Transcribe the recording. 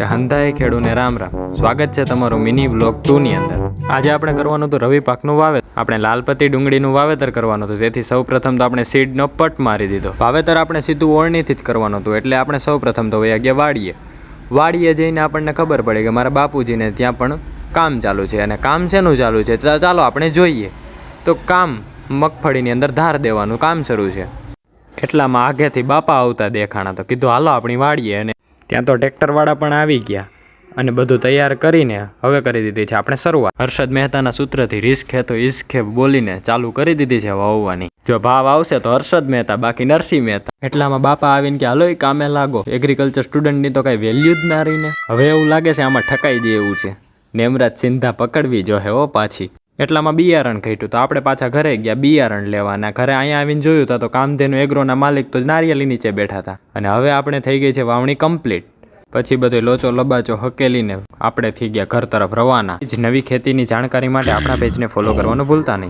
કે હંધાએ ખેડૂને રામ રામ. સ્વાગત છે તમારું મિની વ્લોગ ટુની અંદર. આજે આપણે કરવાનું હતું રવિ પાકનું વાવેતર. આપણે લાલપતિ ડુંગળીનું વાવેતર કરવાનું હતું. તેથી સૌ પ્રથમ તો આપણે સીડનો પટ મારી દીધો. વાવેતર આપણે સીધું ઓળણીથી જ કરવાનું હતું. એટલે આપણે સૌ પ્રથમ તો વૈયાગ્ય વાળીએ વાડીએ. જઈને આપણને ખબર પડી કે મારા બાપુજીને ત્યાં પણ કામ ચાલુ છે. અને કામ શેનું ચાલુ છે? ચાલો આપણે જોઈએ. તો કામ મગફળીની અંદર ધાર દેવાનું. કામ શરૂ છે. એટલામાં આગેથી બાપા આવતા દેખાણા તો કીધું, હાલો આપણી વાડીએ. અને ત્યાં તો ટ્રેક્ટરવાળા પણ આવી ગયા અને બધું તૈયાર કરીને હવે કરી દીધી છે. આપણે શરૂઆત. હર્ષદ મહેતાના સૂત્રથી રિસ્ક હે તો ઇશ્ક હે બોલીને ચાલુ કરી દીધી છે વાવવાની. જો ભાવ આવશે તો હર્ષદ મહેતા, બાકી નરસિંહ મહેતા. એટલામાં બાપા આવીને કે હાલો કામે લાગો. એગ્રીકલ્ચર સ્ટુડન્ટની તો કાંઈ વેલ્યુ જ ના રહીને. હવે એવું લાગે છે આમાં ઠકાઈ જાય એવું છે. નેમરાજ સિંધા પકડવી જો હે ઓ પાછી. એટલામાં બિયારણ ઘટ્યું તો આપણે પાછા ઘરે ગયા, બિયારણ લેવાના. ઘરે અહીંયા આવીને જોયું તા તો કામધેનુ એગ્રોના માલિક તો નારિયેલી નીચે બેઠા હતા. અને હવે આપણે થઈ ગઈ છે વાવણી કમ્પ્લીટ. પછી બધો લોચો લબાચો હકેલીને આપણે થઈ ગયા ઘર તરફ રવાના. જ નવી ખેતીની જાણકારી માટે આપણા પેજને ફોલો કરવાનું ભૂલતા નહીં.